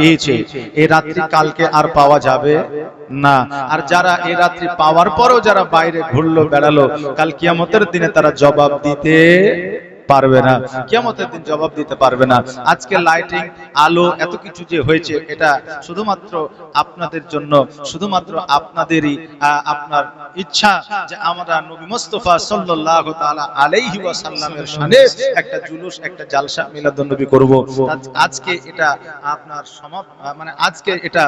পেয়েছে, এ রাত্রি কালকে আর পাওয়া যাবে না। আর যারা এ রাত্রি পাওয়ার পরও যারা বাইরে ঘুরলো, বেড়ালো, কাল কিয়ামতের দিনে তারা জবাব দিতে পারবে না। কিয়ামতের দিন জবাব দিতে পারবে না। আজকে লাইটিং আলো এত কিছু যে হয়েছে এটা শুধুমাত্র আপনাদের জন্য শুধুমাত্র আপনাদেরই আপনার ইচ্ছা যে আমরা নবী মুস্তাফা সাল্লাল্লাহু তাআলা আলাইহি ওয়াসাল্লামের শানে একটা জুলুস একটা জালসা মিলাদুন নবী করব। আজকে এটা আপনার সমাপ মানে আজকে এটা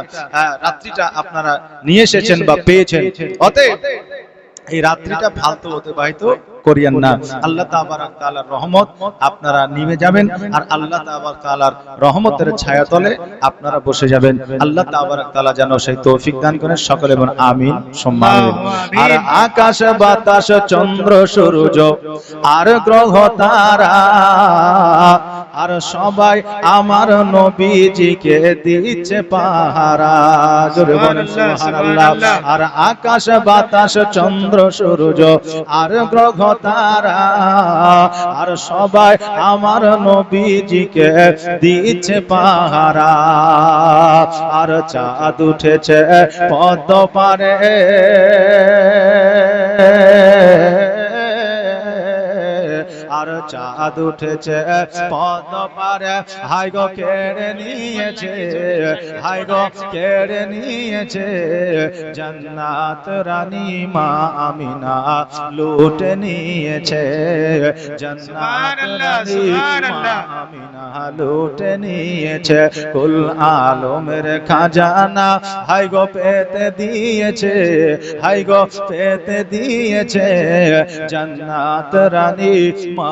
রাত্রিটা আপনারা নিয়ে এসেছেন বা পেয়েছেন। অতএব এই রাত্রিটা ফালতু অতিবাহিত করিয়েন না। আল্লাহ তাবারাক তাআলার রহমত আপনারা নিভে যাবেন আর আল্লাহ তাবারাক তাআলার রহমতের ছায়াতলে আপনারা বসে যাবেন। আল্লাহ তাবারাক তাআলা যেন সেই তৌফিক দান করেন সকলে বলেন আমিন সম্মান আর আকাশ বাতাস চন্দ্র সূর্য আর গ্রহ তারা আর সবাই আমার নবীজিকে দিচ্ছে পাহারা। জোরে বলেন সুবহানাল্লাহ আর আকাশ বাতাস চন্দ্র সূর্য আর গ্রহ তারা। আর সবাই আমার নবীজিকে দিচ্ছে পাহারা। আর চাঁদ উঠেছে পদ্ম পারে। আর চাঁদ উঠেছে পারে হাই গো কেড়ে নিয়েছে হাই গো কেড়ে নিয়েছে, জান্নাত রানী মা আমিনা লুটে নিয়েছে, জান্নাত রানী মা আমিনা লুটে নিয়েছে, কুল আলমের খাজানা হাই গো পেতে দিয়েছে হাই গো পেতে দিয়েছে, জান্নাত রানী মা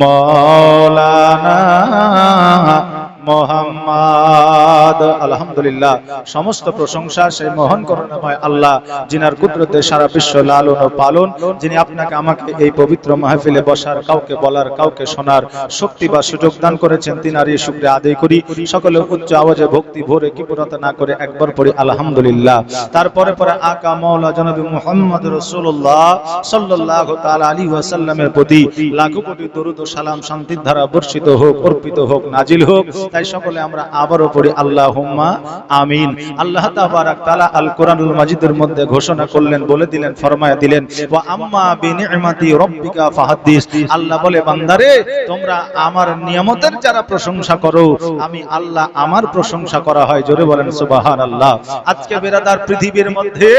মৌলানা মোহাম্মদ। আলহামদুলিল্লাহ। সমস্ত প্রশংসা সেই মহান করুণাময় আল্লাহ, যিনার কুদরতে সারা বিশ্ব লালন ও পালন, যিনি আপনাকে আমাকে এই পবিত্র মাহফিলে বসার, কাউকে বলার, কাউকে শোনার শক্তি বা সুযোগ দান করেছেন তিনার এই শুক্রিয়া আদায় করি। সকলে উচ্চ আওয়াজে ভক্তি ভরে কিপুরতা না করে একবার পড়ি, আলহামদুলিল্লাহ। তারপরে পরে আকা মাওলা জনাবি মুহাম্মদ রাসূলুল্লাহ সাল্লাল্লাহু তাআলা আলাইহি ওয়াসাল্লামের প্রতি লাখো কোটি দরুদ সালাম শান্তির ধারা বর্ষিত হোক, অর্পিত হোক, নাজিল হোক। তাই সকলে আমরা আবারও পড়ি, আল্লাহুম্মা আমিন। আল্লাহ তাআলা আল কোরআনুল মাজিদের মধ্যে ঘোষণা করলেন, বলে দিলেন, ফরমায়া দিলেন আল্লাহ বলে, বান্দারে, তোমরা আমার নিয়ামতের যারা প্রশংসা করো, আমি আল্লাহ আমার প্রশংসা করা হয়। জোরে বলেন, সুবহানাল্লাহ। আজকে বেরাদার পৃথিবীর মধ্যে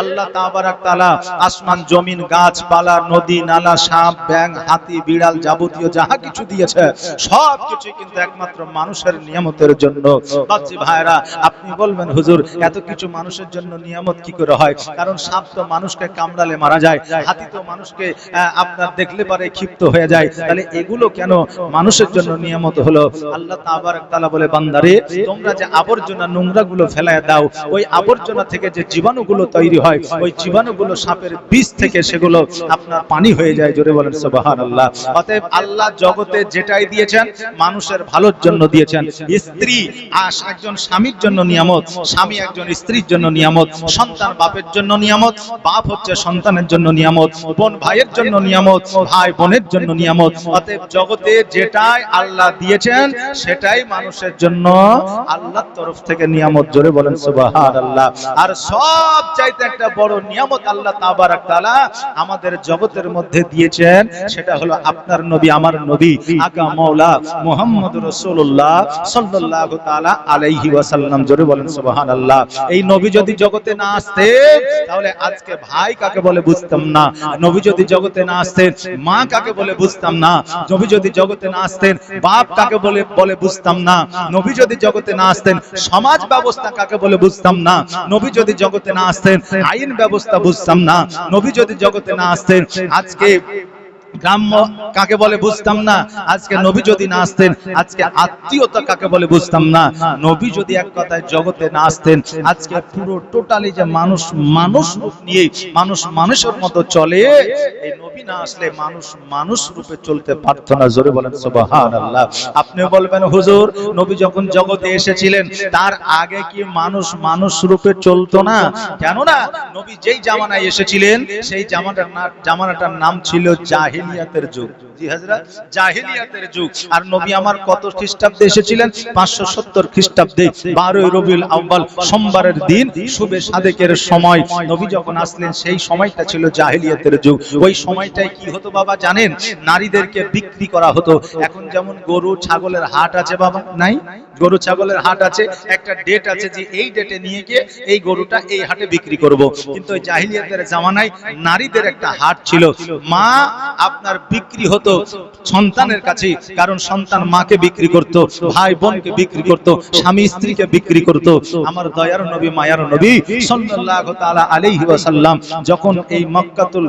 আল্লাহ তাআলা আসমান, জমিন, গাছপালা, নদী, নালা, সাপ ব্যাং হাতি, বিড়াল যাবতীয় যাহা কিছু দিয়েছে সব কিছু কিন্তু একমাত্র মানুষের নিয়ামতের জন্য। বাচ্চি ভাইরা আপনি বলবেন, হুজুর, এত কিছু মানুষের জন্য নিয়ামত কি করে হয়? কারণ সাপ তো মানুষকে কামড়ালে মারা যায়, হাতি তো মানুষকে আপনার দেখলে পারে ক্ষিপ্ত হয়ে যায়। তাহলে এগুলো কেন মানুষের জন্য নিয়ামত হলো? আল্লাহ তাআলা বলে, বান্দারে, তোমরা যে আবর্জনা নোংরা গুলো ফেলায় দাও, ওই আবর্জনা থেকে যে জীবাণুগুলো তৈরি হয়, ওই জীবাণুগুলো সাপের বীজ থেকে সেগুলো আপনার পানি হয়ে যায়, জোরে বলেন সুবহানাল্লাহ। অতএব আল্লাহ জগতে যেটাই দিয়েছেন, মানুষের ভালোর জন্য দিয়েছেন। স্ত্রী আস একজন স্বামীর জন্য নিয়ামত, স্বামী একজন স্ত্রীর জন্য নিয়ামত, সন্তান বাপের জন্য নিয়ামত, বাপ হচ্ছে সন্তানের জন্য নিয়ামত, বোন ভাইয়ের জন্য নিয়ামত, ভাই বোনের জন্য নিয়ামত। অতএব জগতে যেটাই আল্লাহ দিয়েছেন, সেটাই মানুষের জন্য আল্লাহর তরফ থেকে নিয়ামত। জোরে বলেন, সুবহানাল্লাহ। আর সব চাইতে একটা বড় নিয়ামত আল্লাহ তাবারাক তাআলা আমাদের জগতের মধ্যে দিয়েছেন, সেটা হলো আপনার নবী, আমার নবী, আকা মাওলা মুহাম্মদ রাসূলুল্লাহ। বুঝতাম না? নবী যদি জগতে না আসতেন, সমাজ ব্যবস্থা কাকে বলে বুঝতাম না? নবী যদি জগতে না আসতেন, আইন ব্যবস্থা বুঝতাম না? নবী যদি জগতে না আসতেন, আজকে গ্রাম্য কাকে বলে বুঝতাম না। আজকে নবী যদি না আসতেন, আজকে আত্মীয়তা কাকে বলে বুঝতাম না। নবী যদি এক কথায় জগতে না আসতেন, আজকে পুরো টোটালি যে মানুষ মানুষ রূপ নিয়ে মানুষ মানুষের মতো চলে, এই নবী না আসলে মানুষ মানুষ রূপে চলতে পারতো না। জোরে বলেন, সুবহানাল্লাহ। আপনি বলবেন, হুজুর, নবী যখন জগতে এসেছিলেন, তার আগে কি মানুষ মানুষ রূপে চলতো না? কেন না নবী যেই জামানায় এসেছিলেন, সেই জামানাটার জামানাটার নাম ছিল জাহিলিয়াতের যুগ। জি হাজরাত জাহিলিয়াতের যুগ। আর নবী আমার কত খ্রিস্টাব্দে এসেছিলেন? পাঁচশো সত্তর খ্রিস্টাব্দে, বারোই রবিউল আউ্বাল সোমবারের দিন সাদেকের সময়। নবী যখন আসলেন, সেই সময়টা ছিল জাহিলিয়াতের যুগ। ওই সময়টায় কি হতো বাবা জানেন? নারীদেরকে বিক্রি করা হতো। এখন যেমন গরু, ছাগলের হাট আছে বাবা, নাই? গরু, ছাগলের হাট আছে। একটা ডেট আছে যে এই ডেটে নিয়ে গিয়ে এই গরুটা এই হাটে বিক্রি করব। কিন্তু জাহিলিয়াতের জামানায় নারীদের একটা হাট ছিল। মা আপনার বিক্রি হতো সন্তানের কাছে, কারণ সন্তান মাকে বিক্রি করত, ভাই বোনকে বিক্রি করত, স্বামী স্ত্রীকে বিক্রি করত। আমার দয়ার নবী, মায়ার নবী সাল্লাল্লাহু তাআলা আলাইহি ওয়াসাল্লাম যখন এই মক্কাতুল,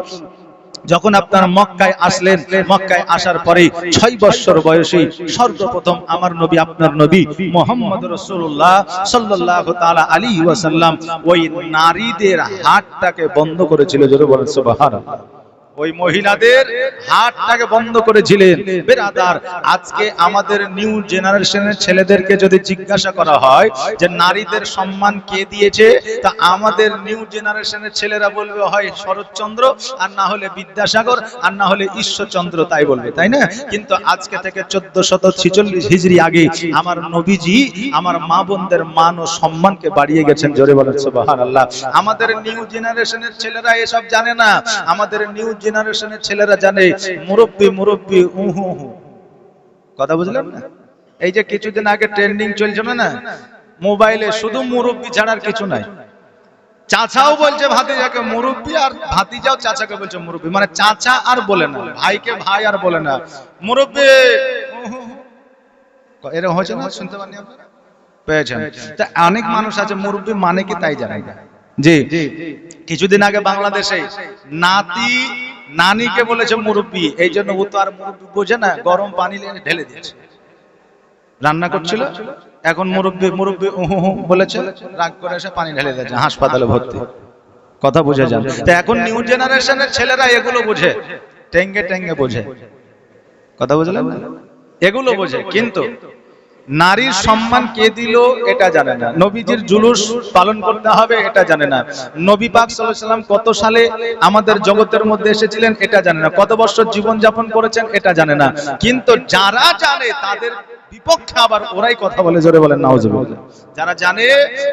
যখন আপনার মক্কায় আসলেন, মক্কায় আসার পরে ছয় বছর বয়সে সর্বপ্রথম আমার নবী, আপনার নবী মোহাম্মদ রসুল্লাহ সাল্লাহ তালা আলী ওয়াসাল্লাম ওই নারীদের হাটটাকে বন্ধ করেছিল, জোরে বলেন সুবহানাল্লাহ। ওই মহিলাদের হাটটাকে বন্ধ করেছিলেন। বেরাদার, আজকে আমাদের নিউ জেনারেশনের ছেলেদেরকে যদি জিজ্ঞাসা করা হয় যে নারীদের সম্মান কে দিয়েছে, তা আমাদের নিউ জেনারেশনের ছেলেরা বলবে, হয় শরৎচন্দ্র আর না হলে বিদ্যাসাগর আর না হলে ঈশ্বরচন্দ্র, তাই বলবে, তাই না? কিন্তু আজকে থেকে চোদ্দ শত ছিচল্লিশ হিজড়ি আগে আমার নবীজি, আমার মা বোনদের মান ও সম্মানকে বাড়িয়ে গেছেন, জোরে বলেন সুবহানাল্লাহ। আমাদের নিউ জেনারেশনের ছেলেরা এসব জানে না। আমাদের নিউ জেনারেশনের ছেলেরা জানে মুরব্বি মুরব্বি উহু কথা বুঝলেন না? এই যে কিছুদিন আগে ট্রেন্ডিং চলছিল না মোবাইলে শুধু মুরব্বি ছাড়ার কিছু নাই। চাচাও বলছে ভাতিজাকে মুরব্বি আর ভাতিজাও চাচাকে বলছে মুরব্বি। মানে চাচা আর বলে না ভাইকে ভাই আর বলে না। মুরব্বি। এরকম হয়েছে না? শুনতে পাননি আপনারা? পেয়েছেন। তা অনেক মানুষ আছে মুরব্বি মানে কি তাই জানাই না জি। কিছুদিন আগে বাংলাদেশে নাতি নানিকে বলেছে মুরব্বি, এই জন্য ও তো আর মুরব্বি বোঝে না, গরম পানি ঢেলে দিয়েছে রান্না করছিল, এখন মুরব্বী মুরব্বী উহু বলেছে, রাগ করে এসে পানি ঢেলে দিয়েছে, হাসপাতালে ভর্তি। কথা বুঝে যান। তা এখন নিউ জেনারেশনের ছেলেরা এগুলো বোঝে, টেঙ্গে টেঙ্গে বোঝে। কথা বুঝলেন? এগুলো বোঝে, কিন্তু নারীর সম্মান কে দিল এটা জানে না। নবীজির জুলুস পালন করতে হবে এটা জানে না। নবী পাক সাল্লাল্লাহু আলাইহি সাল্লাম কত সালে আমাদের জগতের মধ্যে এসেছিলেন এটা জানে না। কত বছর জীবন যাপন করেছেন এটা জানে না। কিন্তু যারা জানে তাদের বিপক্ষে আবার ওরাই কথা বলে জোরে বলেন নাউজুবিল্লাহ যারা জানে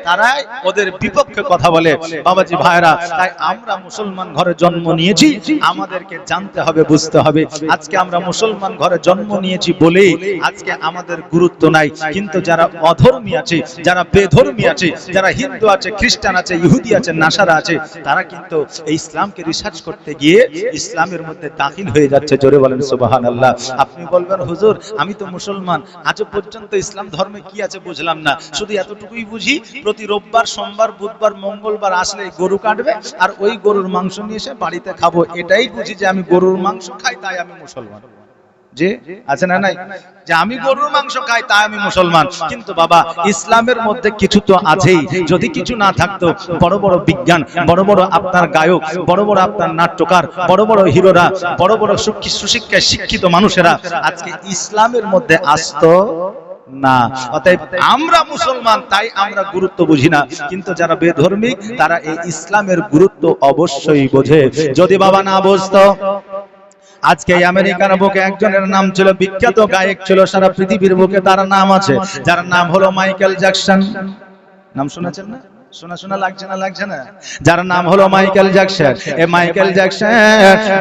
তারাই ওদের বিপক্ষে কথা বলে। বাবাজি ভাইরা তাই আমরা মুসলমান ঘরে জন্ম নিয়েছি আমাদেরকে জানতে হবে বুঝতে হবে। আজকে আমরা মুসলমান ঘরে জন্ম নিয়েছি বলেই আজকে আমাদের গুরুত্ব নাই। কিন্তু যারা অধর্মী আছে, যারা বেধর্মী আছে, যারা হিন্দু আছে, খ্রিস্টান আছে, ইহুদি আছে, নাসারা আছে, তারা কিন্তু এই ইসলামকে রিসার্চ করতে গিয়ে ইসলামের মধ্যে দাখিল হয়ে যাচ্ছে। জোরে বলেন, সুবহানাল্লাহ। আপনি বলবেন, হুজুর, আমি তো মুসলমান। আজ পর্যন্ত ইসলাম ধর্মে কি আছে বুঝলাম না। শুধু এতটুকুই বুঝি, প্রতি রোববার, সোমবার, বুধবার, মঙ্গলবার আসলে গরু কাটবে আর ওই গরুর মাংস নিয়ে এসে বাড়িতে খাব। এটাই বুঝি যে আমি গরুর মাংস খাই, তাই আমি মুসলমান। যে আছে না নাই? যে আমি গরুর মাংস খাই তাই আমি মুসলমান। কিন্তু বাবা, ইসলামের মধ্যে কিছু তো আছেই। যদি কিছু না থাকতো, বড় বড় বিজ্ঞান, বড় বড় আপনার গায়ক, বড় বড় আপনার নাট্যকার, বড় বড় হিরোরা, বড় বড় সুশিক্ষায় শিক্ষিত মানুষেরা আজকে ইসলামের মধ্যে আসতো না। অতএব আমরা মুসলমান, তাই আমরা গুরুত্ব বুঝি না। কিন্তু যারা বেধর্মী, তারা এই ইসলামের গুরুত্ব অবশ্যই বোঝে। যদি বাবা না বুঝতো আজকে আমেরিকার বুকে একজনের নাম ছিল বিখ্যাত গায়ক ছিল সারা পৃথিবীর বুকে তার নাম আছে যার নাম হলো মাইকেল জ্যাকসন। নাম শুনেছেন না? শোনা শোনা লাগছে না লাগছে না? যার নাম হলো মাইকেল জ্যাকসন। এই মাইকেল জ্যাকসন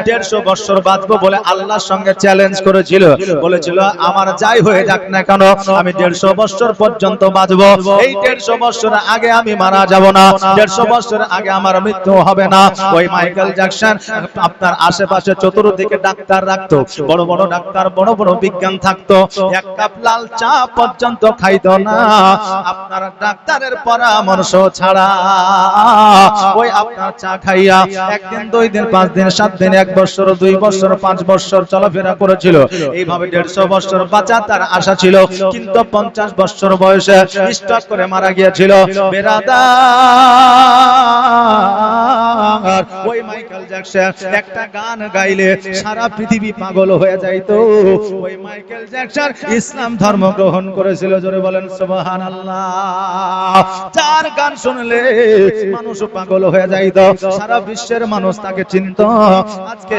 দেড়শো বছর বাঁচবো বলে আল্লাহর সঙ্গে চ্যালেঞ্জ করেছিল। বলেছিল আমার যাই হয়ে যাক না কেন আমি দেড়শো বছর পর্যন্ত বাঁচবো। এই দেড়শো বছর আগে আমি মারা যাব না। দেড়শো বছর আগে আমার মৃত্যু হবে না। ওই মাইকেল জ্যাকসন আপনার আশেপাশে চতুর্দিকে ডাক্তার রাখতো। বড় বড় ডাক্তার বড় বড় বিজ্ঞান থাকতো। এক কাপ লাল চা পর্যন্ত খাইতো না। আপনার ডাক্তারের পরামর্শ ছাড়া ওই আপনার চা খাইয়া একদিন দুই দিন পাঁচ দিন সাত দিন এক বছর দুই বছর পাঁচ বছর চলাফেরা করেছিল। এইভাবে দেড়শো বছর বাঁচা তার আশা ছিল কিন্তু পঞ্চাশ বছর বয়সে স্টক করে মারা গিয়েছিল। বেরাদা ওই মাইকেল জ্যাকসন একটা গান গাইলে সারা পৃথিবী পাগল হয়ে যাইতো। ওই মাইকেল জ্যাকসন ইসলাম ধর্ম গ্রহণ করেছিল জোরে বলেন সুবহানাল্লাহ। চার গান শুনলে মানুষ পাগল হয়ে যাইতো। সারা বিশ্বের মানুষ তাকে চিনত। আজকে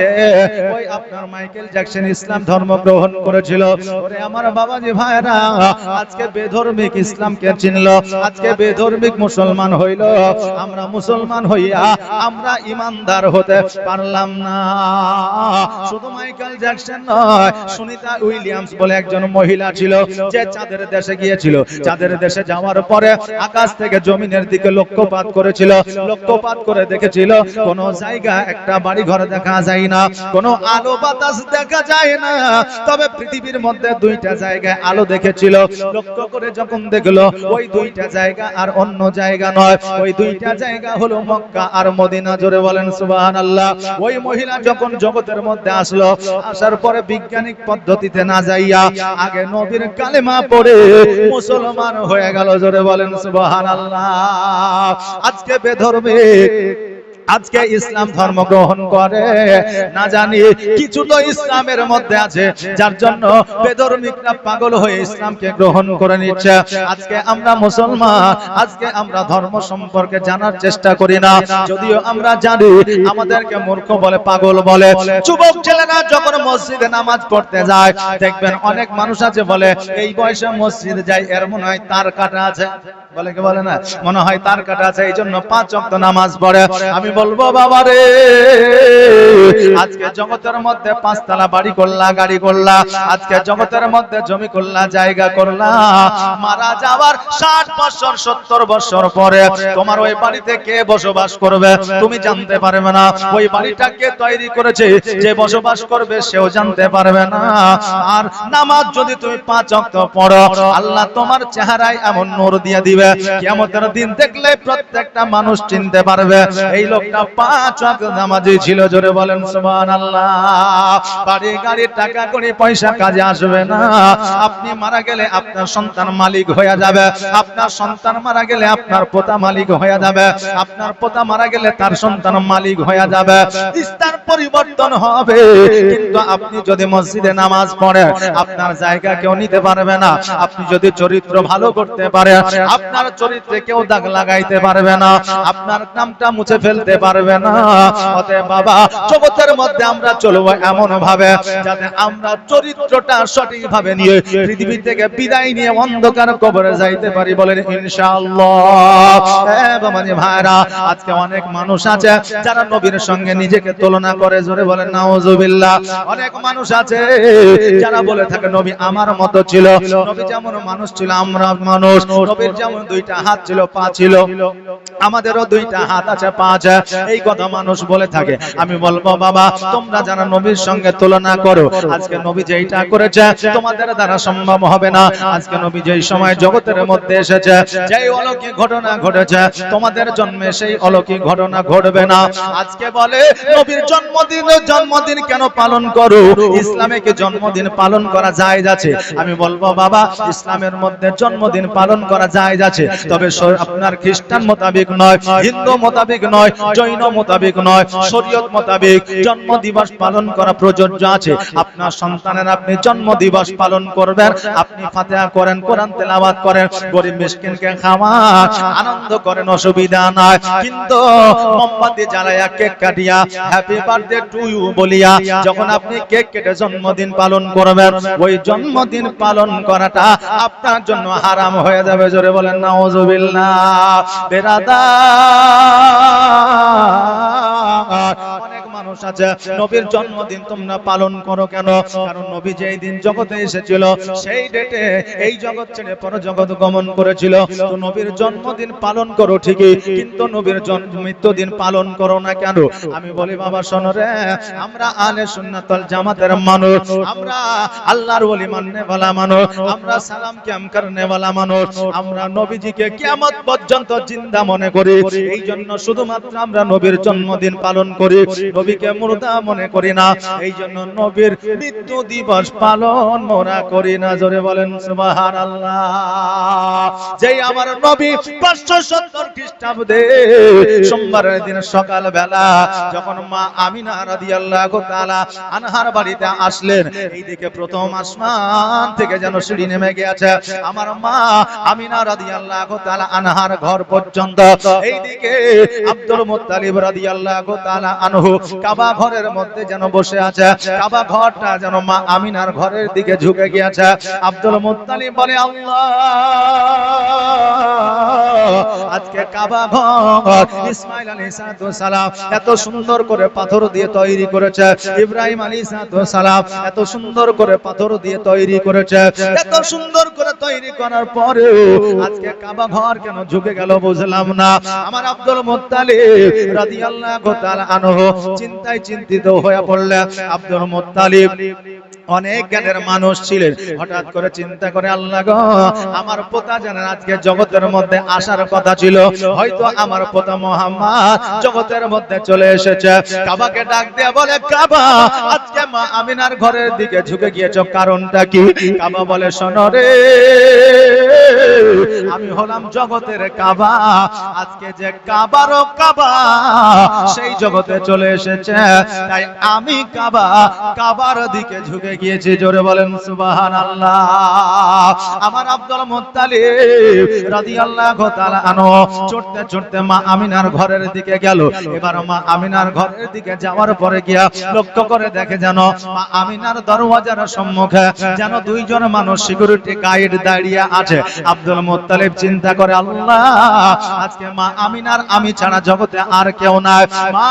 ওই আপনার মাইকেল জ্যাকসন ইসলাম ধর্ম গ্রহণ করেছিল। ওরে আমার বাবাজি ভাইরা, আজকে বেধর্মিক ইসলামকে চিনলো। আজকে বেধর্মিক মুসলমান হইল। আমরা মুসলমান হইয়া আমরা ইমানদার হতে পারলাম না। শুধু মাইকেল জ্যাকসন নয়, সুনিতা উইলিয়ামস বলে একজন মহিলা ছিল, যে চাঁদের দেশে গিয়েছিল। চাঁদের দেশে যাওয়ার পরে আকাশ থেকে জমিনের দিকে লক্ষ্যপাত করেছিল, লক্ষ্যপাত করে দেখেছিল, কোন জায়গা, একটা বাড়ি ঘর দেখা যায় না, কোন আলো বাতাস দেখা যায় না। তবে পৃথিবীর মধ্যে দুইটা জায়গায় আলো দেখেছিল, লক্ষ্য করে যখন দেখল, ওই দুইটা জায়গা আর অন্য জায়গা নয়। ওই দুইটা জায়গা হলো মক্কা আর মদিনা, জোরে বলেন সুবহানাল্লাহ। ওই মহিলা যখন জগতের মধ্যে আসলো, আসার পরে বৈজ্ঞানিক পদ্ধতিতে না যাইয়া আগে নবীর কালেমা পড়ে মুসলমান হয়ে গেল, জোরে বলেন সুবহানাল্লাহ। আজকে বেধর্মিক আজকে ইসলাম ধর্ম গ্রহণ করে। না জানি কিছু তো ইসলামের মধ্যে আছে যার জন্য বেধর্মিকরা পাগল হয়ে ইসলামকে গ্রহণ করে নিচ্ছে। আজকে আমরা মুসলমান আজকে আমরা ধর্ম সম্পর্কে জানার চেষ্টা করি না। যদিও আমরা জানি আমাদেরকে মূর্খ বলে পাগল বলে। যুবক ছেলেরা যখন মসজিদে নামাজ পড়তে যায় দেখবেন অনেক মানুষ আছে বলে এই বয়সে মসজিদে যায় এর মনে হয় তার কাটা আছে। বলে কি বলে না? মনে হয় তার কাটা আছে এই জন্য পাঁচ অক্ত নামাজ পড়ে। আমি বলব বাবা রে আজকে জগতের মধ্যে পাঁচতলা বাড়ি করলা, গাড়ি করলা। আজকে জগতের মধ্যে জমি করলা, জায়গা করলা। মারা যাওয়ার ষাট বছর, সত্তর বছর পরে তোমার ওই বাড়িতে কে বসবাস করবে? তুমি জানতে পারবে না। ওই বাড়িটা কে তৈরি করেছে? যে বসবাস করবে সেও জানতে পারবে না। আর নামাজ যদি তুমি পাঁচ অক্ত পড়ো, আল্লাহ তোমার চেহারায় এমন নূর দিয়ে দিবে। কিয়ামতের দিন দেখলে প্রত্যেকটা মানুষ চিনতে পারবে। এই লোকটা পাঁচ নামাজি ছিল, জোরে বলেন, সুবহানাল্লাহ। বাড়ি গাড়ি, টাকা কড়ি, পয়সা কাজে আসবে না। আপনি মারা গেলে আপনার সন্তান মালিক হয়ে যাবে। আপনার সন্তান মারা গেলে আপনার পোতা মালিক হয়ে যাবে। আপনার পোতা মারা গেলে তার সন্তান মালিক হয়ে যাবে। স্থান পরিবর্তন হবে। কিন্তু আপনি যদি মসজিদে নামাজ পড়েন আপনার জায়গা কেউ নিতে পারবে না। আপনি যদি চরিত্র ভালো করতে পারেন, আপনার চরিত্রে কেউ দাগ লাগাইতে পারবে না। আপনার নামটা মুছে ফেলতে পারবে না। অতএব বাবা, জগতের মধ্যে আমরা চলবো এমন ভাবে যাতে আমরা চরিত্রটা সঠিক ভাবে নিয়ে পৃথিবী থেকে বিদায় নিয়ে অন্ধকার কবরে যাইতে পারি বলেন ইনশাআল্লাহ। বাবাজি ভাইরা, আজকে অনেক মানুষ আছে যারা নবীর সঙ্গে নিজেকে তুলনা করে জোরে বলেন, নাউজুবিল্লাহ। অনেক মানুষ আছে যারা বলে থাকে, নবী আমার মতো ছিল। নবী যেমন মানুষ ছিল, আমরা মানুষ। নবীর যেমন দুইটা হাত ছিল, পা ছিল। আমাদেরও দুইটা হাত আছে, পা আছে। এই কথা মানুষ বলে থাকে। আমি বলব, বাবা, তোমরা যারা নবীর সঙ্গে তুলনা করো, আজকে নবী যেইটা করেছে, তোমাদের দ্বারা সম্ভব হবে না। আজকে নবী যেই সময় জগতের মধ্যে এসেছে, যেই অলৌকিক ঘটনা ঘটেছে, তোমাদের জন্মে সেই অলৌকিক ঘটনা ঘটবে না। আজকে বলে, নবীর জন্মদিন জন্মদিন কেন পালন করো? ইসলামে কি জন্মদিন পালন করা যায় যাচ্ছে? আমি বলব, বাবা, ইসলামের মধ্যে জন্মদিন পালন করা যায় যাচ্ছে। তবে আপনার খ্রিস্টান মোতাবেক নয়, হিন্দু মোতাবেক নয় জৈন মোতাবেক নয়, শরীয়ত মোতাবেক জন্ম দিবস পালন করা প্রযোজ্য আছে। আপনার সন্তানের আপনি জন্ম দিবস পালন করবেন, আপনি ফাতিহা করেন, কোরআন তেলাওয়াত করেন, গরিব মিসকিনকে খাওয়ান, আনন্দ করেন, অসুবিধা নাই। কিন্তু মোমবাতি জ্বালায়া কেক কাটিয়া হ্যাপি বার্থডে টু ইউ বলিয়া, যখন আপনি কেক কেটে জন্মদিন পালন করবেন, ওই জন্মদিন পালন করাটা আপনার জন্য হারাম হয়ে যাবে। জোরে বলেন, নাউজুবিল্লাহ বেরাদা অনেক মানুষ মানুষ আছে নবীর জন্মদিন তোমরা পালন করো কেন কারণ নবী যেই দিন জগতে এসেছিল সেই ডেটে এই জগৎ ছেড়ে পর জগৎ গমন করেছিল তো নবীর জন্মদিন পালন করো ঠিকই কিন্তু নবীর জন্ম মৃত্যু দিন পালন করো না কেন আমি বলি বাবা শোনো রে আমরা আলে সুন্নাতল জামাতের মানুষ আমরা আল্লাহর ওলি মাননে वाला মানুষ আমরা সালাম কিয়াম করনে वाला মানুষ আমরা নবীজিকে কিয়ামত পর্যন্ত জিন্দা মনে করি এই জন্য শুধুমাত্র আমরা নবীর জন্মদিন পালন করি নবীকে মুর্দা মনে করি না। এই জন্য নবীর মৃত্যু দিবস পালন মোরা করি না। জোরে বলেন, সুবহানাল্লাহ। যেই আমার নবী 570 খ্রিস্টাব্দে সোমবারের দিন সকাল বেলা যখন মা আমিনা রাদিয়াল্লাহু তাআলা আনহার বাড়িতে আসলেন, এইদিকে প্রথম আসমান থেকে যেন সিঁড়ি নেমে গেছে আমার মা আমিনা রাদিয়াল্লাহু তাআলা আনহার ঘর পর্যন্ত, এইদিকে আব্দুল মুত্তালিব রাদিয়াল্লাহু তাআলা আনহু কাবা ঘরের মধ্যে যেন বসে আছে। কাবা ঘরটা যেন মা আমিনার ঘরের দিকে ঝুঁকে গিয়েছে। আব্দুল মুত্তালিব বলে, আল্লাহ, আজকে কাবা ঘর। ইসমাইল আলাইহিস সালাম এত সুন্দর করে পাথর দিয়ে তৈরি করেছে। ইব্রাহিম আলাইহিস সালাম এত সুন্দর করে পাথর দিয়ে তৈরি করেছে। এত সুন্দর করে তৈরি করার পরেও আজকে কাবা ঘর কেন ঝুঁকে গেল বুঝলাম না। আমার আব্দুল মুত্তালিব রাদিয়াল্লাহু তাআলা আনহু চিন্তায় চিন্তিত হয়ে পড়লেন আব্দুল মুত্তালিব অনেক জ্ঞানের মানুষ ছিলেন। হঠাৎ করে চিন্তা করে আল্লাহ গো আমার পোতা জানেন আজকে জগতের মধ্যে আসার কথা ছিল। হয়তো আমার পোতা মোহাম্মদ জগতের মধ্যে চলে এসেছে। কাবাকে ডাক দিয়ে বলে কাবা আজকে মা আমিনার ঘরের দিকে ঝুঁকে গিয়েছো। কারণটা কি? কাবা বলে শোনো রে আমি হলাম জগতের কাবা। আজকে যে কাবারও কাবা সেই জগতে চলে এসেছে। তাই আমি কাবা কাবার দিকে ঝুঁকে গিয়েছি, জোরে বলেন সুবাহান আল্লাহ আমার আব্দুল মুত্তালিব রাদিয়াল্লাহু তাআলা আনহু চড়তে চড়তে মা আমিনার ঘরের দিকে গেল। এবার মা আমিনার ঘরের দিকে যাওয়ার পরে গিয়া লক্ষ্য করে দেখে যেন মা আমিনার দরওয়াজার সম্মুখে যেন দুইজন মানুষ সিকিউরিটি গাইড দাঁড়িয়ে আছে। আব্দুল মুত্তালিব চিন্তা করে, আল্লাহ, আজকে মা আমিনার আমি ছাড়া জগতে আর কেউ নাই। মা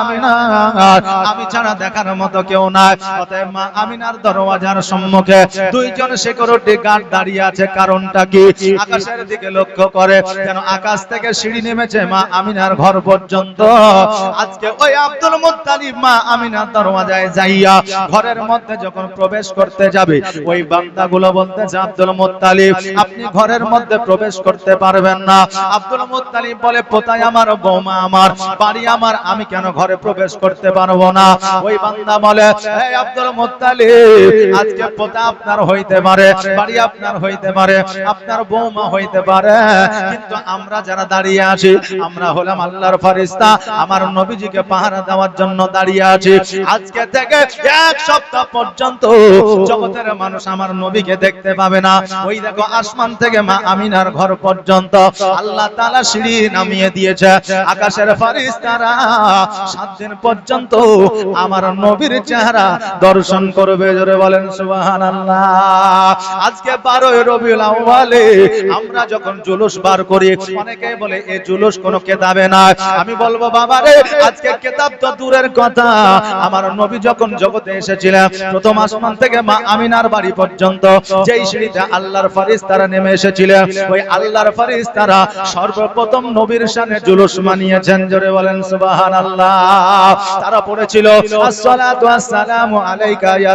আমিনার, আমি ছাড়া দেখার মতো কেউ নাই। অতএব মা আমিনার দরওয়াজার সম্মুখে দুইজন সিকিউরিটি গার্ড দাঁড়িয়ে আছে। কারণটা কি? আকাশের দিকে লক্ষ্য করে যেন আকাশ থেকে সিঁড়ি নেমেছে মা আমিনার ঘর পর্যন্ত। আজকে ওই আব্দুল মুত্তালিব মা আমিনার দরওয়াজায় যাইয়া ঘরের মধ্যে যখন প্রবেশ করতে যাবে, ওই বান্দাগুলো বলতেছে, আব্দুল মুত্তালিব, আপনি ঘরের মধ্যে প্রবেশ করতে পারবেন না। আব্দুল মুত্তালিব বলে পোতায় আমার বৌমা আমার? বাড়ি আমার, আমি কেন ঘরে প্রবেশ করতে পারব না? ওই বান্দা বলে এই আব্দুল মুত্তালিব আজকে পোতা আপনার হইতে পারে, বাড়ি আপনার হইতে পারে, আপনার বৌমা হইতে পারে। কিন্তু আমরা যারা দাঁড়িয়ে আছি, আমরা হলাম আল্লাহর ফেরেশতা, আমার নবীজিকে পাহারা দেওয়ার জন্য দাঁড়িয়ে আছি। আজকে থেকে এক সপ্তাহ পর্যন্ত জগতের মানুষ আমার নবীকে দেখতে পাবে না। ওই দেখো আসমান থেকে মা আমিনার ঘর পর্যন্ত আল্লাহ তাআলা সিঁড়ি নামিয়ে দিয়েছে। আকাশের ফেরেশতারা সাত দিন পর্যন্ত আমার নবীর চেহারা দর্শন করবে জোরে বলেন আজকে 12 রবিউল আমরা যখন জুলুস বার করি অনেকে বলে এই জুলুস কোনো কেতাবে না। আমি বলব বাবা রে আজকে কেতাব তো দূরের কথা। আমার নবী যখন জগতে এসেছিলেন, প্রথম আসমান থেকে মা আমিনার বাড়ি পর্যন্ত, যেই সিঁড়িতে আল্লাহর ফেরেশতারা নেমে এসেছিলেন, ওই আল্লাহর ফেরেশতারা সর্বপ্রথম নবীর শানে জুলুস মানিয়েছেন, জোরে বলেন, সুবহানাল্লাহ। তারা পড়েছিল, আসসালাতু আসসালামু আলাইকা ইয়া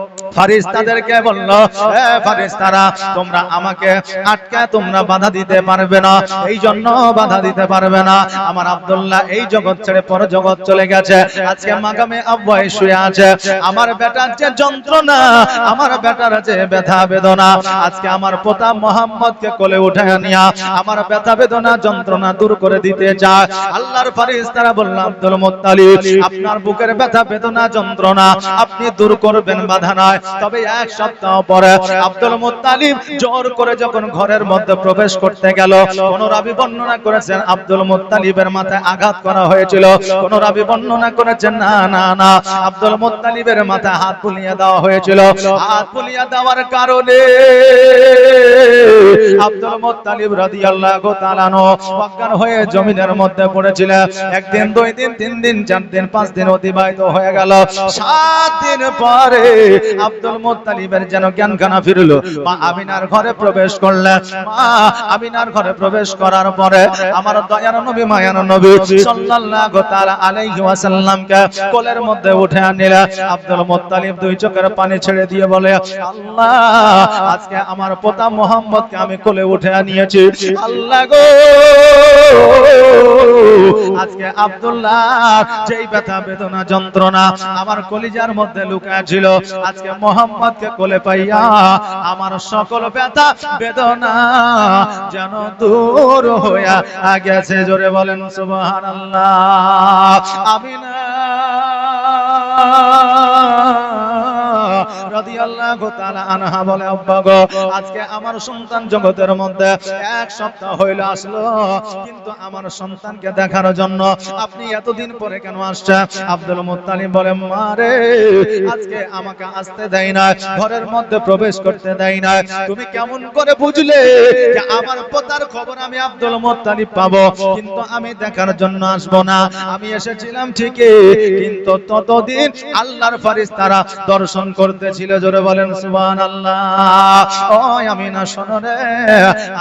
ফারিস্তাদেরকে বলল ফারিস্তারা তোমরা আমাকে তোমরা বাধা দিতে পারবে না। এই জন্য বাধা দিতে পারবে না। আমার এই জগৎ ছেড়ে পর জগৎ চলে গেছে। আজকে মাগামে শুয়ে আছে। আমার বেটার যে যন্ত্রণা, আমার বেটার যে ব্যথা বেদনা, আজকে আমার পোতা মোহাম্মদকে কোলে উঠে নিয়া আমার ব্যথা বেদনা যন্ত্রণা দূর করে দিতে চায়। আল্লাহর ফারিস্তারা বলল, আব্দুল মুত্তালিব, আপনার বুকের ব্যথা বেদনা যন্ত্রণা, আপনি দূর করবেন বাধা না তবে এক সপ্তাহ পরে আব্দুল মুত্তালিব জোর করে যখন ঘরের মধ্যে প্রবেশ করতে গেল, কোন রাবি বর্ণনা করেছেন আব্দুল মাথায় আঘাত করা হয়েছিল। কোন রাবি বর্ণনা করেছেন, না না না, আব্দুল মাথায় হাত বুলিয়ে দেওয়া হয়েছিল। হাত বুলিয়ে দেওয়ার কারণে আব্দুল তাআলা হয়ে জমিনের মধ্যে পড়েছিলেন। একদিন, দুই দিন, তিন দিন, চার দিন, পাঁচ দিন অতিবাহিত হয়ে গেল। সাত দিন পরে আব্দুল মুত্তালিবের যেন জ্ঞান খানা ফিরলো। মা আমিনার ঘরে প্রবেশ করলেন মা আমিনার ঘরে প্রবেশ করার পরে আমার দয়ার নবী, মায়ার নবী সাল্লাল্লাহু তাআলা আলাইহি ওয়াসাল্লামকে কোলের মধ্যে উঠে আব্দুল মুত্তালিব দুই চোখের পানি ছেড়ে দিয়ে বলে, আল্লাহ, আজকে আমার পোতা মোহাম্মদকে আমি কোলে উঠে আনিয়েছি। আল্লাহ গো, আজকে আব্দুল্লাহ, যেই ব্যথা বেদনা যন্ত্রণা আমার কলিজার মধ্যে লুকায় ছিল, আজকে মোহাম্মদকে কোলে পাইয়া আমার সকল ব্যথা, বেদনা যেন দূর হইয়া গেছে। জোরে বলেন, সুবহানাল্লাহ। আমিনা। রাদিয়াল্লাহু তাআলা আনহা বলে, আব্বা গো, আজকে আমার সন্তান জগতের মধ্যে এক সপ্তাহ হইল আসলো, কিন্তু আমার সন্তানকে দেখার জন্য আপনি পরে কেন আসছেন? আব্দুল মুত্তালিব বলে আজকে আমাকে আসতে না, ঘরের মধ্যে প্রবেশ করতে না। তুমি কেমন করে বুঝলে যে আমার পোতার খবর আমি আব্দুল মুত্তালিব পাবো, কিন্তু আমি দেখার জন্য আসব না। আমি এসেছিলাম ঠিকই, কিন্তু ততদিন আল্লাহর ফারিস্তারা দর্শন করতেছিল জোরে বলেন, সুবহানাল্লাহ। ও আমি না শোনো রে,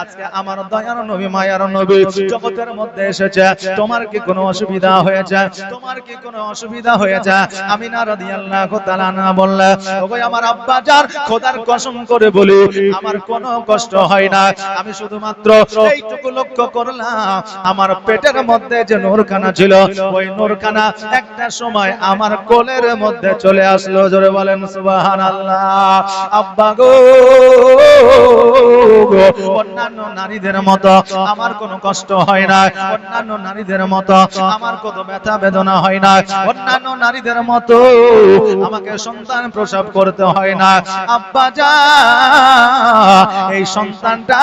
আজকে আমার দয়ার নবী, মায়ার নবী জগতের মধ্যে এসেছে। তোমার কি কোনো অসুবিধা হয়েছে? তোমার কি কোনো অসুবিধা হয়েছে? আমি না রাদিয়াল্লাহু তাআলা না বললে, ওগো আমার আব্বা যার খোদার কসম করে বলি, আমার কোনো কষ্ট হয় না। আমি শুধুমাত্র এইটুকু লক্ষ্য করলাম, আমার পেটের মধ্যে যে নূরখানা ছিল, ওই নূরখানা একটা সময় আমার কোলের মধ্যে চলে আসলো, জোরে বলেন সুবহানাল্লাহ। আব্বা গো অন্যান্য নারীদের মতো আমার কোনো কষ্ট হয় না, অন্যান্য নারীদের মতো আমার ব্যথা বেদনা হয় না, অন্যান্য নারীদের মতো আমাকে সন্তান প্রসব করতে হয় না। আব্বা যা, এই সন্তানটা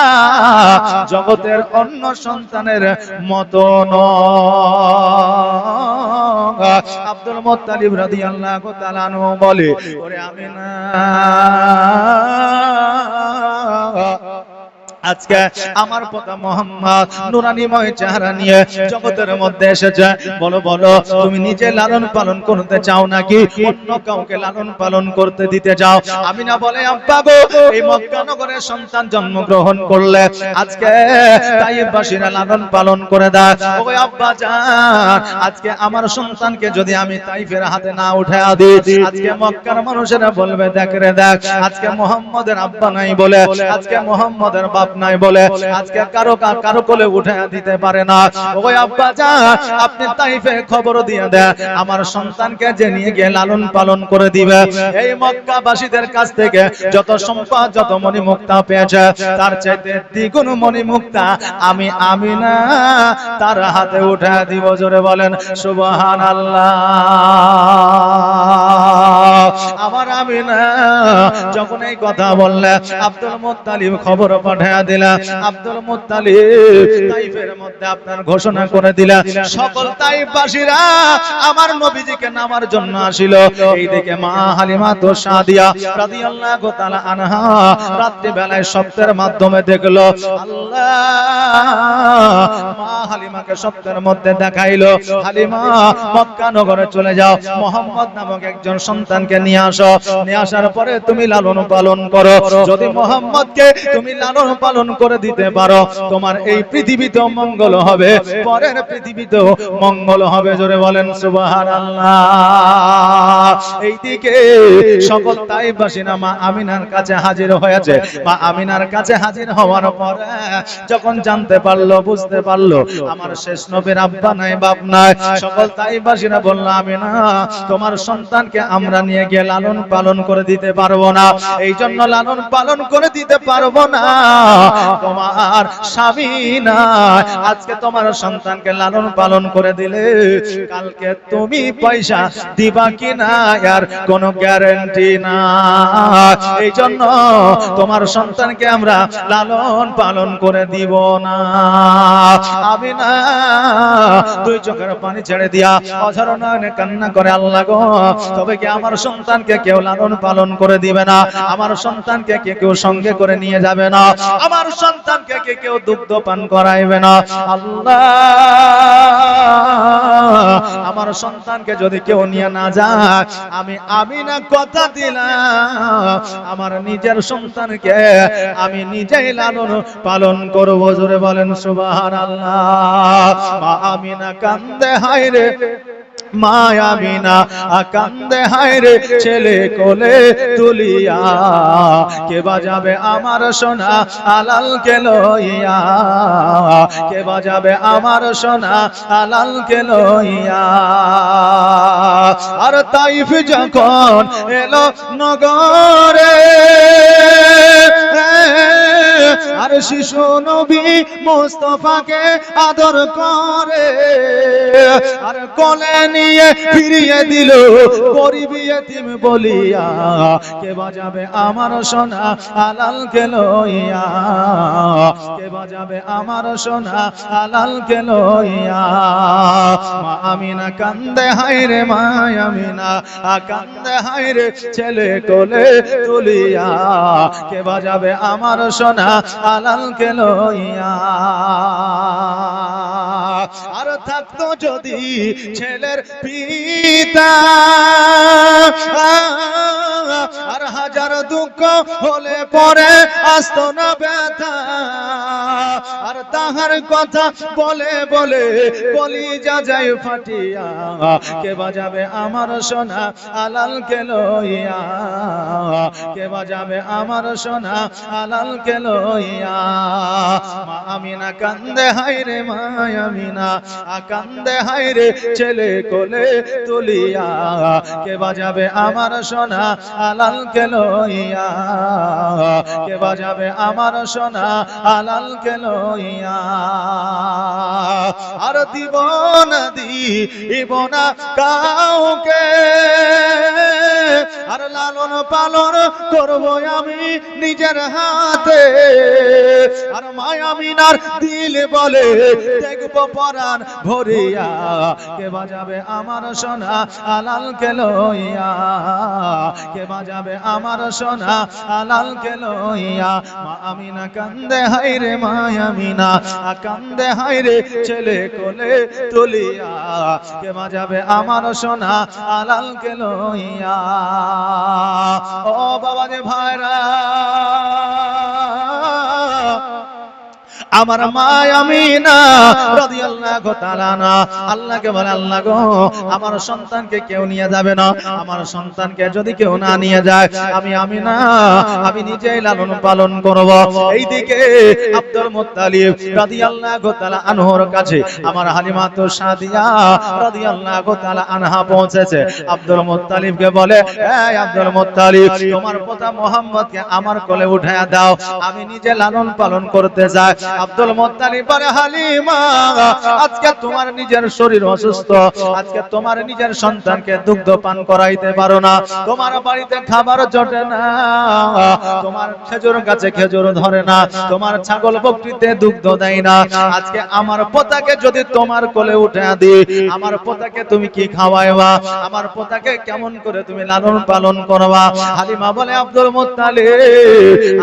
জগতের অন্য সন্তানের মতো নয়। আব্দুল রাদিয়াল্লাহু তাআলা বলে, ওরে আমিনা আজকে আমার পোতা মোহাম্মদ নুরানিময় চেহারা নিয়ে জগতের মধ্যে এসেছে। বলো বলো, তুমি নিজে লালন পালন করতে চাও নাকি অন্য কাউকে লালন পালন করতে দিতে চাও? আমি না বলে, আব্বা গো, এই মক্কা নগরের সন্তান জন্মগ্রহণ করলে আজকে তাইবাসীরা লালন পালন করে দেয়। ওই আব্বা জান, আজকে আমার সন্তানকে যদি আমি তাইফের হাতে না উঠে দিই আজকে মক্কার মানুষেরা বলবে, দেখ রে দেখ, আজকে মোহাম্মদের আব্বা নাই বলে, আজকে মোহাম্মদের বাপ নাই বলে, আজকে কারও কারও কোলে উঠে দিতে পারে না। ওই আব্বা যা, আপনি তাইফে খবর দিয়ে দেন আমার সন্তানকে যে নিয়ে গিয়ে লালন পালন করে দিবে, এই মক্কাবাসীদের কাছ থেকে যত সম্পদ, যত পেয়েছে, তার চাইতে দ্বিগুণ মণি মুক্তা আমি আমি না তার হাতে উঠে দিব জোরে বলেন সুবহান আল্লাহ আমার আমি না যখন এই কথা বললে, আব্দুল মুত্তালিব খবর পাঠিয়ে দিলা, আব্দুল মুত্তালিব মধ্যে আপনার ঘোষণা করে দিলা, সকল তাইফবাসীরা আমার নবীজিকে নামার জন্য আসিল। এইদিকে মা হালিমা তো সাদিয়া রাদিয়াল্লাহু তাআলা আনহা রাত্রি বেলায় শব্দের মাধ্যমে দেখল, আল্লাহ! মা হালিমাকে হালিমা, মক্কা নগরে চলে যাও, মোহাম্মদ নামক একজন সন্তানকে নিয়ে আসো। নিয়ে আসার পরে তুমি লালন পালন করো। যদি মোহাম্মদকে তুমি লালন পালন করে দিতে পারো, তোমার এই পৃথিবীতেও মঙ্গল হবে। পরের পৃথিবীতেও মঙ্গল হবে। জোরে বলেন এইদিকে সকল মা আমিনার কাছে হাজির হয়েছে। মা আমিনার কাছে হাজির হওয়ার পরে যখন জানতে পারল, বুঝতে পারল, আমার শেষ নবীর আব্বা নাই, বাপ নাই, সকল তাইবাসীরা বলল, আমিনা, তোমার সন্তানকে আমরা নিয়ে মেয়েকে লালন পালন করে দিতে পারব না। এই জন্য লালন পালন করে দিতে পারব না। তোমার স্বামী না আজকে তোমার সন্তানকে লালন পালন করে দিলে কালকে তুমি পয়সা দিবা কি না আর কোনো গ্যারান্টি না। এই জন্য তোমার সন্তানকে আমরা লালন পালন করে দিব না। আমি না, দুই চোখের পানি ছেড়ে দিয়া অঝর কান্না করে, আল্লাহ গো, তবে কি আমার সন্তানকে কেউ লালন পালন করে দিবে না। আমার সন্তানকে কে কেউ সঙ্গে করে নিয়ে যাবে না। আমার সন্তানকে কে কেউ দুগ্ধ পান করাইবে না। আল্লাহ, আমার সন্তানকে যদি কেউ নিয়ে না যায়, আমি আমি না কথা দিলাম। আমার নিজের সন্তানকে আমি নিজেই লালন পালন করব। জোরে বলেন সুবাহান আল্লাহ মা আমি না কান্দে, হায় রে। মায়ামিনা কান্দে হায় রে ছেলে কোলে তুলিয়া। কে বাজাবে আমার সোনা আলাল কে লইয়া? কে বাজাবে আমার সোনা আলাল কে লইয়া? আর তাইফ যখন এলো নগরে আর শিশু নবী মোস্তফাকে আদর করে। আর কোলে নিয়ে ফিরিয়ে দিল গরিবি এতিম বলিয়া। কে বাজাবে আমার সোনা আলাল কে লইয়া? কে বাজাবে আমার সোনা আলাল কে লইয়া? মা আমিনা কান্দে, হায় রে মা আমিনা। কান্দে, হায় রে ছেলে কোলে তুলিয়া। কে বাজাবে আমার সোনা আলাল কে লইয়া আর থাকতো যদি ছেলের পিতা। দুঃখ হলে পরে আসতো না ব্যথা। আর তাহার কথা বলে বলে বলি যা যায় ফাটিয়া। কে বাজাবে আমার সোনা আলাল কে লইয়া? কে বাজাবে আমার সোনা আলাল কে লইয়া? মা আমিনা কান্দে, হায় রে মা আমিনা। আ কান্দে, হায় রে ছেলে কোলে তুলিয়া। কে বাজাবে আমার সোনা আলাল কে লইয়া? কে বাজাবে আমার সোনা আলাল কে লইয়া? আর দিব না দিব না কাউকে, আর লালন পালন করব আমি নিজের হাতে। আর মায়ামিনার দিল বলে দেখব পরাণ ভরিয়া, কে বাজাবে আমার সোনা আলাল কে লইয়া, কে বাজাবে আমার সোনা আলাল কে লইয়া মা আমিনা কান্দে হাই রে মায়ামিনা কান্দে হাই রে ছেলে কোলে তুলিয়া। কে মা যাবে আমার সোনা আলাল কে লইয়া ও বাবা যে ভাইরা। আমার রাদিয়াল্লাহু তাআলা আল্লাহকে বলে, আল্লাহ গো, আমার সন্তানকে কেউ নিয়ে যাবে না। আমার সন্তানকে যদি কেউ না নিয়ে যায়, আমি আমি নিজেই লালন পালন করব। এইদিকে আব্দুল মুত্তালিব রাদিয়াল্লাহু তাআলা আনহর কাছে আমার হালিমা তো সাদিয়া রাদিয়াল্লাহু তাআলা আনহা পৌঁছেছে। আব্দুল মুত্তালিবকে বলে, এই আব্দুল মুত্তালিব, তোমার পোতা মোহাম্মদকে আমার কোলে উঠায়া দাও। আমি নিজে লালন পালন করতে চাই আব্দুল মুত্তালিব বলে হালিমা, আজকে তোমার নিজের শরীর অসুস্থ, আজকে তোমার নিজের সন্তানকে দুগ্ধ পান করাইতে পারো না, তোমার বাড়িতে খাবার জোটে না, তোমার খেজুর গাছে খেজুর ধরে না, তোমার ছাগল বকরিতে দুগ্ধ দেয় না, আজকে আমার পোতাকে যদি তোমার কোলে উঠে দিই আমার পোতাকে তুমি কি খাওয়াইবা, আমার পোতাকে কেমন করে তুমি লালন পালন করবা? হালিমা বলে, আব্দুল মুত্তালিব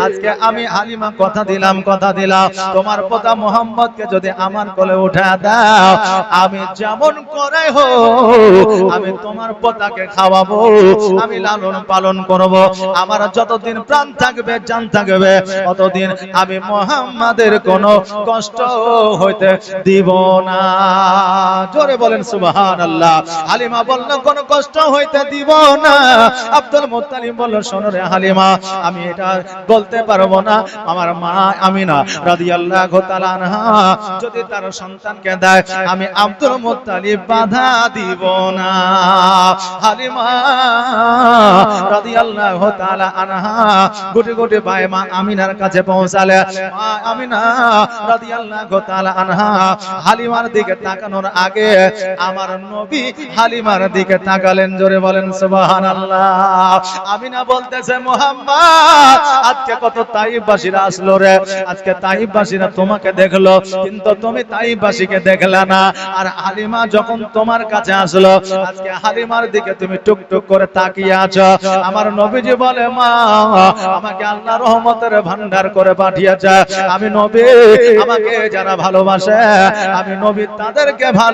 আজকে আমি হালিমা কথা দিলাম কথা দিলাম তোমার পোতা মোহাম্মদকে যদি আমার কোলে উঠা দাও, আমি যেমন করে হো আমি তোমার পোতাকে খাওয়াবো, আমি লালন পালন করব। আমার যতদিন প্রাণ থাকবে, জান থাকবে ততদিন আমি মোহাম্মদের কোনো কষ্ট হইতে দিব না। জোরে বলেন সুবহান আল্লাহ হালিমা বলল, কোনো কষ্ট হইতে দিব না। আব্দুল মুত্তালিব বলল, শোনো রে হালিমা, আমি এটা বলতে পারব না। আমার মা আমিনা রাদিয়াল্লাহু যদি তার সন্তানকে দেয়, আমি আব্দুল বাধা দিব না। হালিমার দিকে তাকানোর আগে আমার নবী হালিমার দিকে তাকালেন, জোরে বলেন আমিনা বলতেছে, মোহাম্মদ, আজকে কত তাইবাসীরা আসলো রে? আজকে তাইবাসীরা তোমাকে দেখল, কিন্তু তুমি তাইবাসীকে দেখলা না। আর হালিমা যখন তোমার কাছে আসলো, আজকে হালিমার দিকে তুমি টুক টুক করে তাকিয়ে আছো। আমার নবীজি বলে, মা, আমাকে আল্লাহ রহমতের ভান্ডার করে পাঠিয়েছে। আমি নবী, আমাকে যারা ভালোবাসে, আমি নবী তাদেরকে ভালো